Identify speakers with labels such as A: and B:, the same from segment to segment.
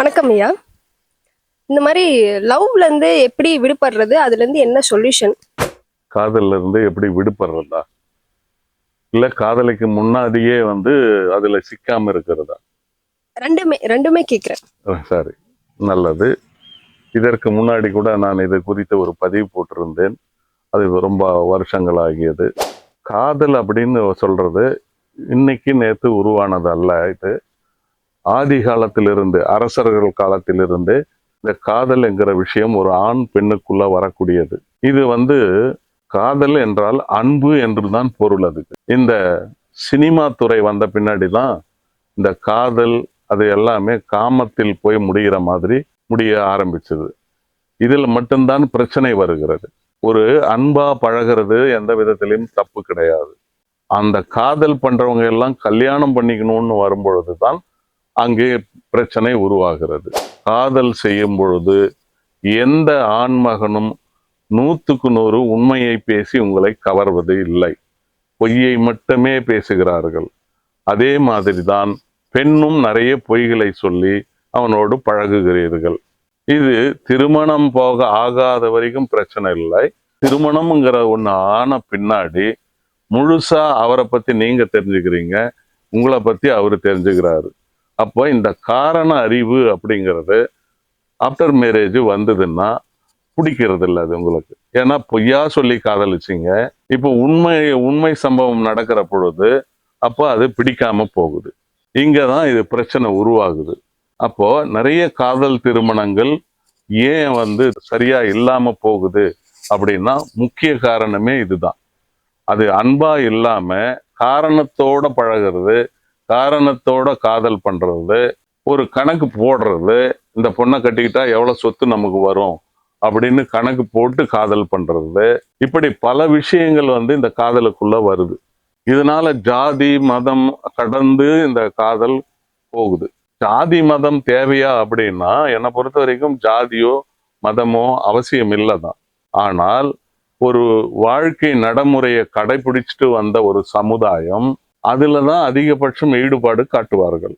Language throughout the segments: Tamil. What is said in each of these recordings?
A: வணக்கம் ஐயா. இந்த மாதிரி லவ்ல இருந்து எப்படி விடுபடுறது? அதுல இருந்து என்ன சொல்யூஷன்?
B: காதல்ல இருந்து எப்படி விடுபடுறதா? இல்ல காதலுக்கு முன்னாடியே வந்து அதுல சிக்காம இருக்கிறதா?
A: ரெண்டுமே ரெண்டுமே கேக்குறேன்.
B: சரி. நல்லது. இதற்கு முன்னாடி கூட நான் இது குறித்த ஒரு பதிவு போட்டிருந்தேன். அது ரொம்ப வருஷங்கள் ஆகியது. காதல் அப்படின்னு சொல்றது இன்னைக்கு நேத்து உருவானது அல்ல இது. ஆதி காலத்திலிருந்து அரசர்கள் காலத்திலிருந்து இந்த காதல் என்கிற விஷயம் ஒரு ஆண் பெண்ணுக்குள்ள வரக்கூடியது. இது வந்து காதல் என்றால் அன்பு என்றுதான் பொருள் அதுக்கு இந்த சினிமா துறை வந்த பின்னாடி தான் இந்த காதல் அது எல்லாமே காமத்தில் போய் முடிகிற மாதிரி முடிய ஆரம்பிச்சது. இதில் மட்டும்தான் பிரச்சனை வருகிறது. ஒரு அன்பா பழகிறது எந்த விதத்திலையும் தப்பு கிடையாது. அந்த காதல் பண்றவங்க எல்லாம் கல்யாணம் பண்ணிக்கணும்னு வரும்பொழுது தான் அங்கே பிரச்சனை உருவாகிறது. காதல் செய்யும் பொழுது எந்த ஆண்மகனும் நூற்றுக்கு நூறு உண்மையை பேசி உங்களை கவர்வது இல்லை. பொய்யை மட்டுமே பேசுகிறார்கள். அதே மாதிரி தான் பெண்ணும் நிறைய பொய்களை சொல்லி அவனோடு பழகுகிறீர்கள். இது திருமணம் போக ஆகாத வரைக்கும் பிரச்சனை இல்லை. திருமணம்ங்கிற ஒன்று ஆன பின்னாடி முழுசா அவரை பற்றி நீங்கள் தெரிஞ்சுக்கிறீங்க. உங்களை பற்றி அவர் தெரிஞ்சுக்கிறாரு. அப்போ இந்த காரண அறிவு அப்படிங்கிறது ஆஃப்டர் மேரேஜ் வந்ததுன்னா பிடிக்கிறது இல்லை அது உங்களுக்கு. ஏன்னா பொய்யா சொல்லி காதலிச்சிங்க. இப்போ உண்மை உண்மை சம்பவம் நடக்கிற பொழுது அப்போ அது பிடிக்காம போகுது. இங்கே தான் இது பிரச்சனை உருவாகுது. அப்போ நிறைய காதல் திருமணங்கள் ஏன் வந்து சரியா இல்லாம போகுது அப்படின்னா முக்கிய காரணமே இதுதான். அது அன்பா இல்லாம காரணத்தோட பழகிறது காரணத்தோட காதல் பண்றது ஒரு கணக்கு போடுறது இந்த பொண்ணை கட்டிக்கிட்டா எவ்வளோ சொத்து நமக்கு வரும் அப்படின்னு கணக்கு போட்டு காதல் பண்றது. இப்படி பல விஷயங்கள் வந்து இந்த காதலுக்குள்ளே வருது. இதனால ஜாதி மதம் கடந்து இந்த காதல் போகுது. ஜாதி மதம் தேவையா அப்படின்னா என்னை பொறுத்த வரைக்கும் ஜாதியோ மதமோ அவசியம் இல்லை தான் ஆனால் ஒரு வாழ்க்கை நடைமுறையை கடைபிடிச்சிட்டு வந்த ஒரு சமுதாயம் அதில் தான் அதிகபட்சம் ஈடுபாடு காட்டுவார்கள்.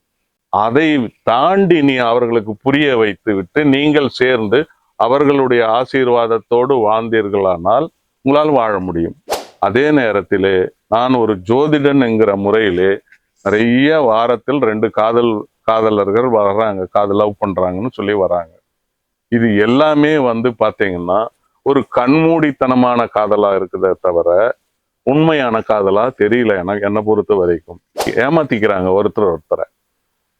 B: அதை தாண்டி நீ அவர்களுக்கு புரிய வைத்து விட்டு நீங்கள் சேர்ந்து அவர்களுடைய ஆசீர்வாதத்தோடு வாழ்ந்தீர்களானால் உங்களால் வாழ முடியும். அதே நேரத்திலே நான் ஒரு ஜோதிடன் என்கிற முறையிலே நிறைய வாரத்தில் ரெண்டு காதல் காதலர்கள் வர்றாங்க. காதல் லவ் பண்றாங்கன்னு சொல்லி வராங்க. இது எல்லாமே வந்து பார்த்தீங்கன்னா ஒரு கண்மூடித்தனமான காதலா இருக்குதே தவிர உண்மையான காதலா தெரியல எனக்கு என்னை பொறுத்த வரைக்கும். ஏமாத்திக்கிறாங்க ஒருத்தர் ஒருத்தரை.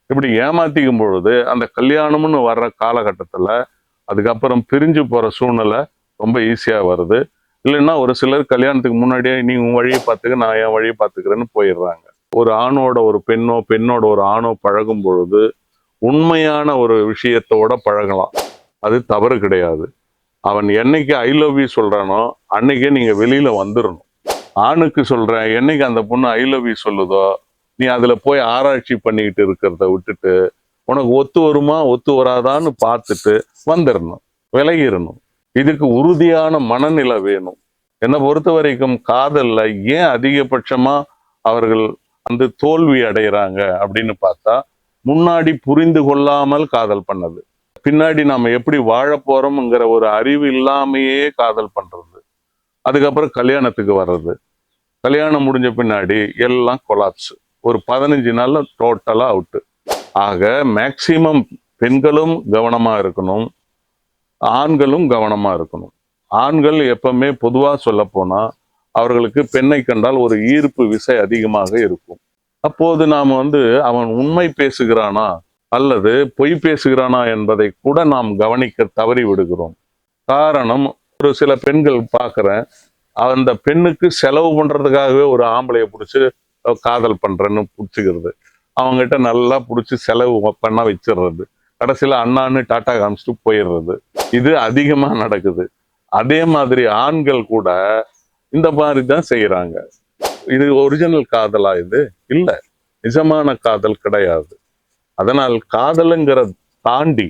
B: இப்படி ஏமாத்திக்கும் பொழுது அந்த கல்யாணம்னு வர்ற காலகட்டத்துல அதுக்கப்புறம் பிரிஞ்சு போற சூழ்நிலை ரொம்ப ஈஸியா வருது. இல்லைன்னா ஒரு சிலர் கல்யாணத்துக்கு முன்னாடியே நீ உன் வழியை பார்த்துக்க நான் என் வழியை பார்த்துக்கிறேன்னு போயிடுறாங்க. ஒரு ஆணோட ஒரு பெண்ணோ பெண்ணோட ஒரு ஆணோ பழகும் பொழுது உண்மையான ஒரு விஷயத்தோட பழகலாம். அது தவறு கிடையாது. அவன் என்னைக்கு ஐ லவ் யூ சொல்றானோ அன்னைக்கே நீங்க வெளியில வந்துடணும் ஆணுக்கு சொல்றேன் என்னைக்கு அந்த பொண்ணு ஐ லவ் யூ சொல்லுதோ நீ அதுல போய் ஆராய்ச்சி பண்ணிக்கிட்டு இருக்கிறத விட்டுட்டு உனக்கு ஒத்து வருமா ஒத்து வராதான்னு பார்த்துட்டு வந்துடணும் விலகிடணும் இதுக்கு உறுதியான மனநிலை வேணும். என்னை பொறுத்த வரைக்கும் காதல்ல ஏன் அதிகபட்சமா அவர்கள் வந்து தோல்வி அடைகிறாங்க அப்படின்னு பார்த்தா முன்னாடி புரிந்து கொள்ளாமல் காதல் பண்ணது. பின்னாடி நாம எப்படி வாழ ஒரு அறிவு இல்லாமையே காதல் பண்றது. அதுக்கப்புறம் கல்யாணத்துக்கு வர்றது. கல்யாணம் முடிஞ்ச பின்னாடி எல்லாம் கொலாப்ஸ் ஒரு பதினஞ்சு நாளில் டோட்டலாக அவுட்டு ஆக மேக்சிமம் பெண்களும் கவனமாக இருக்கணும். ஆண்களும் கவனமாக இருக்கணும். ஆண்கள் எப்பவுமே பொதுவாக சொல்லப்போனால் அவர்களுக்கு பெண்ணை கண்டால் ஒரு ஈர்ப்பு விசை அதிகமாக இருக்கும். அப்போது நாம் வந்து அவன் உண்மை பேசுகிறானா அல்லது பொய் பேசுகிறானா என்பதை கூட நாம் கவனிக்க தவறி விடுகிறோம். காரணம் ஒரு சில பெண்கள் பார்க்குறேன். அந்த பெண்ணுக்கு செலவு பண்றதுக்காகவே ஒரு ஆம்பளைய பிடிச்சி காதல் பண்றேன்னு பிடிச்சிக்கிறது. அவங்ககிட்ட நல்லா பிடிச்சி செலவு பண்ண வச்சிடுறது கடைசியில் அண்ணான்னு டாட்டா காமிச்சிட்டு போயிடுறது இது அதிகமா நடக்குது. அதே மாதிரி ஆண்கள் கூட இந்த மாதிரி தான் செய்யறாங்க இது ஒரிஜினல் காதலா இது? இல்ல. நிஜமான காதல் கிடையாது. அதனால் காதலுங்கிற தாண்டி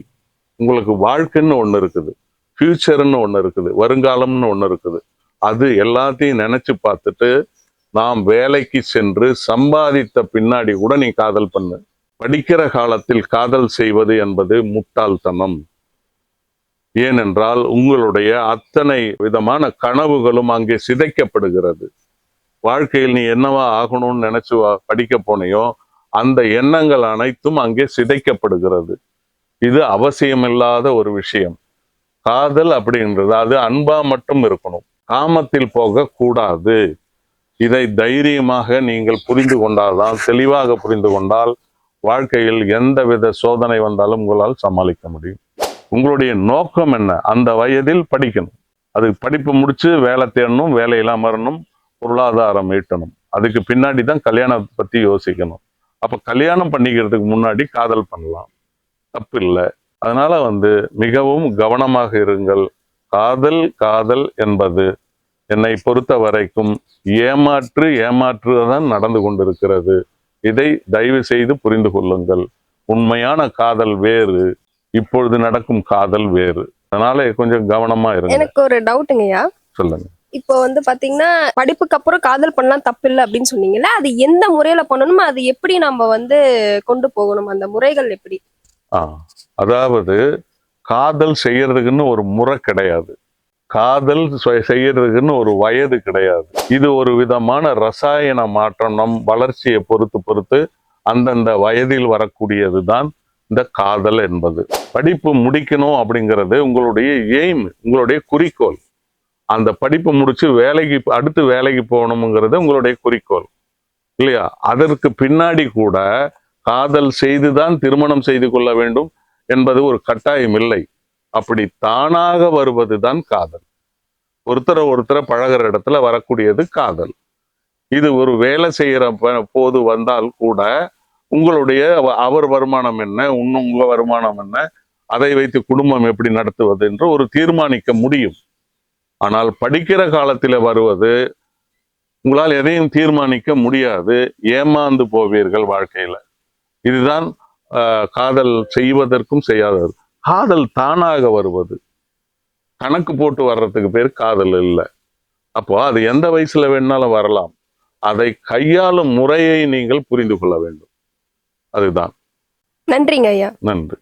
B: உங்களுக்கு வாழ்க்கைன்னு ஒன்று இருக்குது. ஃபியூச்சர்னு ஒன்று இருக்குது வருங்காலம்னு ஒன்று இருக்குது. அது எல்லாத்தையும் நினைச்சு பார்த்துட்டு நாம் வேலைக்கு சென்று சம்பாதித்த பின்னாடி கூட நீ காதல் பண்ணு. படிக்கிற காலத்தில் காதல் செய்வது என்பது முட்டாள்தனம். ஏனென்றால் உங்களுடைய அத்தனை விதமான கனவுகளும் அங்கே சிதைக்கப்படுகிறது. வாழ்க்கையில் நீ என்னவா ஆகணும்னு நினைச்சு வா- படிக்க போனையோ அந்த எண்ணங்கள் அனைத்தும் அங்கே சிதைக்கப்படுகிறது. இது அவசியமில்லாத ஒரு விஷயம். காதல் அப்படின்றது அது அன்பா மட்டும் இருக்கணும். காமத்தில் போக கூடாது இதை தைரியமாக நீங்கள் புரிந்து கொண்டால்தான் தெளிவாக புரிந்து கொண்டால் வாழ்க்கையில் எந்தவித சோதனை வந்தாலும் உங்களால் சமாளிக்க முடியும். உங்களுடைய நோக்கம் என்ன? அந்த வயதில் படிக்கணும். அது படிப்பு முடிச்சு வேலை தேடணும் வேலையில் அமரணும் பொருளாதாரம் ஈட்டணும். அதுக்கு பின்னாடி தான் கல்யாணத்தை பற்றி யோசிக்கணும். அப்போ கல்யாணம் பண்ணிக்கிறதுக்கு முன்னாடி காதல் பண்ணலாம். தப்பு இல்லை. அதனால வந்து மிகவும் கவனமாக இருங்கள். காதல் காதல் என்பது என்னை பொறுத்த வரைக்கும் ஏமாற்று ஏமாற்றுதான் நடந்து கொண்டிருக்கிறது. இதை தயவு செய்து புரிந்து கொள்ளுங்கள். உண்மையான காதல் வேறு இப்பொழுது நடக்கும் காதல் வேறு. அதனால கொஞ்சம் கவனமா இருங்க.
A: எனக்கு ஒரு டவுட்டுங்கய்யா
B: சொல்லுங்க.
A: இப்போ வந்து பாத்தீங்கன்னா படிப்புக்கு அப்புறம் காதல் பண்ணலாம் தப்பு இல்லை அப்படின்னு சொன்னீங்கல்ல அது எந்த முறையில பண்ணணும் அது எப்படி நம்ம வந்து கொண்டு போகணும்? அந்த முறைகள் எப்படி?
B: ஆ அதாவது காதல் செய்யறதுக்குன்னு ஒரு முறை கிடையாது. காதல் செ- செய்யறதுக்குன்னு ஒரு வயது கிடையாது. இது ஒரு விதமான ரசாயன மாற்றம் நம் வளர்ச்சியை பொறுத்து பொறுத்து அந்தந்த வயதில் வரக்கூடியது தான் இந்த காதல் என்பது. படிப்பு முடிக்கணும் அப்படிங்கிறது உங்களுடைய எய்ம் உங்களுடைய குறிக்கோள். அந்த படிப்பு முடிச்சு வேலைக்கு அடுத்து வேலைக்கு போகணுங்கிறது உங்களுடைய குறிக்கோள். இல்லையா? அதற்கு பின்னாடி கூட காதல் செய்துதான் திருமணம் செய்து கொள்ள வேண்டும் என்பது ஒரு கட்டாயம் இல்லை. அப்படி தானாக வருவதுதான் காதல். ஒருத்தரை ஒருத்தரை பழகுற இடத்துல வரக்கூடியது காதல். இது ஒரு வேலை செய்யற ப- போது வந்தால் கூட உங்களுடைய அவ- அவர் வருமானம் என்ன இன்னும் உங்கள் வருமானம் என்ன அதை வைத்து குடும்பம் எப்படி நடத்துவது என்று ஒரு தீர்மானிக்க முடியும். ஆனால் படிக்கிற காலத்தில் வருவது உங்களால் எதையும் தீர்மானிக்க முடியாது. ஏமாந்து போவீர்கள் வாழ்க்கையில. இதுதான் ஆஹ், காதல் செய்வதற்கும் செய்யாதது. காதல் தானாக வருவது. கணக்கு போட்டு வர்றதுக்கு பேர் காதல் இல்லை. அப்போ அது எந்த வயசுல வேணாலும் வரலாம். அதை கையாளும் முறையை நீங்கள் புரிந்து கொள்ள வேண்டும். அதுதான்.
A: நன்றிங்க ஐயா.
B: நன்றி.